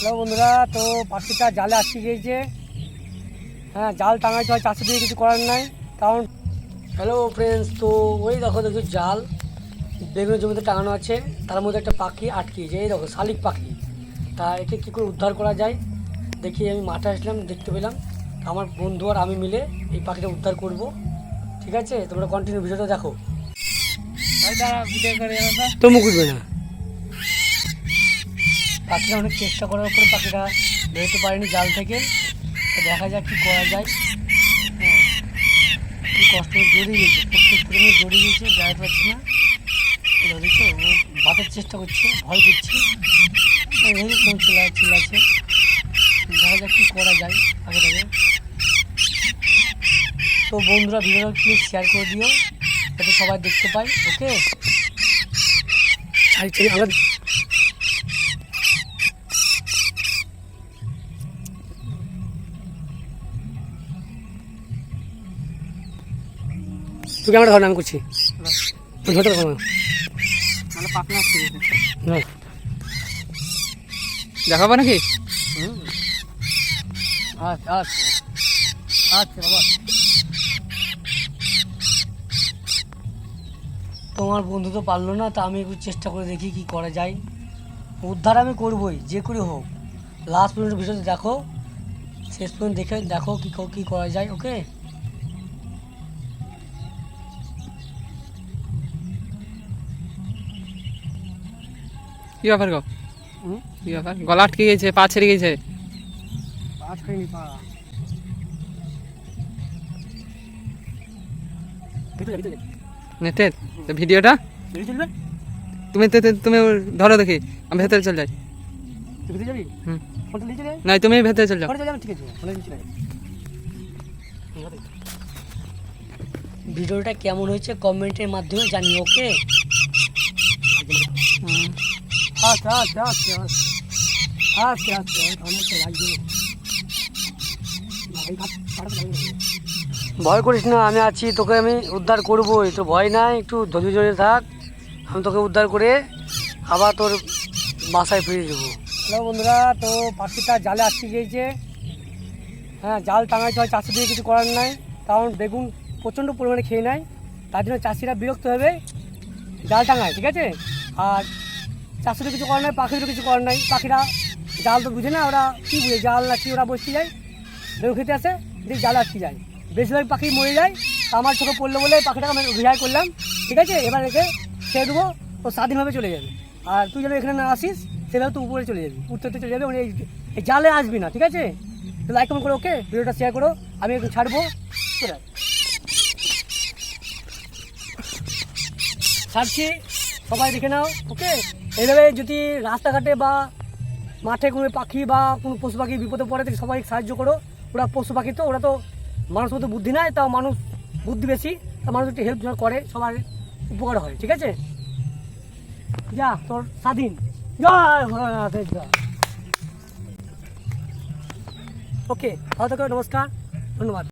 Hello বন্ধুরা তো পাখিটা জালে আটকে গিয়েছে। হ্যাঁ জাল টাঙাইতে হয় চাষি দিয়ে কিছু করার নাই। কারণ হ্যালো ফ্রেন্ডস তো ওই দেখো দেখো জাল। বেগুনের জমিতে টাঙানো আছে। তার মধ্যে একটা পাখি আটকে গিয়েছে। এই দেখো শালিক পাখি। তা একে কী করে উদ্ধার করা যায়? দেখি আমি মাঠে আসলাম দেখতে পেলাম। আমার বন্ধু আর আমি মিলে এই পাখিটা উদ্ধার করব। ঠিক আছে? তোমরা কন্টিনিউ ভিডিওটা দেখো। তো মুখ না পাখিটা অনেক চেষ্টা করার পরে পাখিরা বেরোতে পারেনি জাল থেকে। তো দেখা যাক কী করা যায়। হ্যাঁ কী কষ্ট জড়িয়ে গেছে, প্রত্যেক ফ্রেমে জড়িয়ে গেছে বেড়াতে পারছি না। দেখছ ও বাঁচার চেষ্টা করছে, ভয় করছে। এই কোন চিল্লা চিল্লাচ্ছে দেখা যাক কী করা যায় পাখিটাকে তো বন্ধুরা, ভিডিওটা প্লিজ শেয়ার করে দিও, যাতে সবাই দেখতে পায় ওকে ছাড়ি আমরা তুই ক্যামেরা ধর না, আমি করছি তুই ধরতে পারব না। দেখাবো নাকি? আচ্ছা আচ্ছা। আচ্ছা বাবা। তোমার বন্ধু তো পারল না তা আমি একটু চেষ্টা করে দেখি কি করা যায়। উদ্ধার আমি করবই যে করে হোক। লাস্ট পর্যন্ত ভিডিওতে দেখো। শেষ পর্যন্ত দেখে দেখো কি ক- কি করা যায় ওকে কি ব্যাপার গো? হুম? কি ব্যাপার? গলা আটকে গেছে পা ছেড়ে গেছে। পা নেটের তো ভিডিওটা? তুমি তুমি ধরো দেখি আমি ভেতরে চলে যাই। নাই তুমি ভেতরে চলে যাও। ভিডিওটা কেমন হয়েছে কমেন্টের মাধ্যমে জানি ওকে? হুম। আচ্ছা আচ্ছা আচ্ছা আচ্ছা আচ্ছা অনেকটা লাগবে। ভয় করিস না আমি আছি তোকে আমি উদ্ধার করবোই তো ভয় নাই একটু ধৈর্য ধরে থাক আমি তোকে উদ্ধার করে আবার তোর বাসায় ফিরিয়ে দেবো হ্যালো বন্ধুরা তো পাখিটা জালে আটকে গিয়েছে। হ্যাঁ জাল টাঙাইতে হয় চাষি দিয়ে কিছু করার নাই কারণ বেগুন প্রচণ্ড পরিমাণে খেয়ে নেয় তার জন্য চাষিরা বিরক্ত হবে জাল টাঙায় ঠিক আছে? আর চাষিরও কিছু করার নাই পাখিরও কিছু করার নাই। পাখিরা জাল তো বুঝে না, ওরা কী বুঝে, জাল না কি, ওরা বসতে যায় বেগুন খেতে আসে, দিয়ে জাল আটকে যায়। বেশিরভাগ পাখি মরে যায় আমার চোখে পড়ল বলে পাখিটাকে আমি রিহাই করলাম, ঠিক আছে? এবার একে ছেড়ে দেবো, ও স্বাধীনভাবে চলে যাবে। আর তুই যেন এখানে না আসিস, সেভাবে তুই উপরে চলে যাবি উঠতে উঠতে চলে যাবে মানে এই জালে আসবি না, ঠিক আছে? তো লাইক কমেন্ট করো ওকে, ভিডিওটা শেয়ার করো, আমি একটু ছাড়বো। ছাড়ছি, সবাই দেখে নাও, ওকে? এইভাবে যদি রাস্তাঘাটে বা মাঠে কোনো পাখি বা কোনো পশু পাখি বিপদে পড়ে তাহলে সবাই সাহায্য করো। ওরা পশু পাখি তো, ওরা তো মানুষ মতো বুদ্ধি নাই, তাও মানুষ বুদ্ধি বেশি তা মানুষ একটু হেল্প করে, সবার উপকার হয়, ঠিক আছে? যা, তোর স্বাধীন। ওকে, ভালো থাকো, নমস্কার, ধন্যবাদ।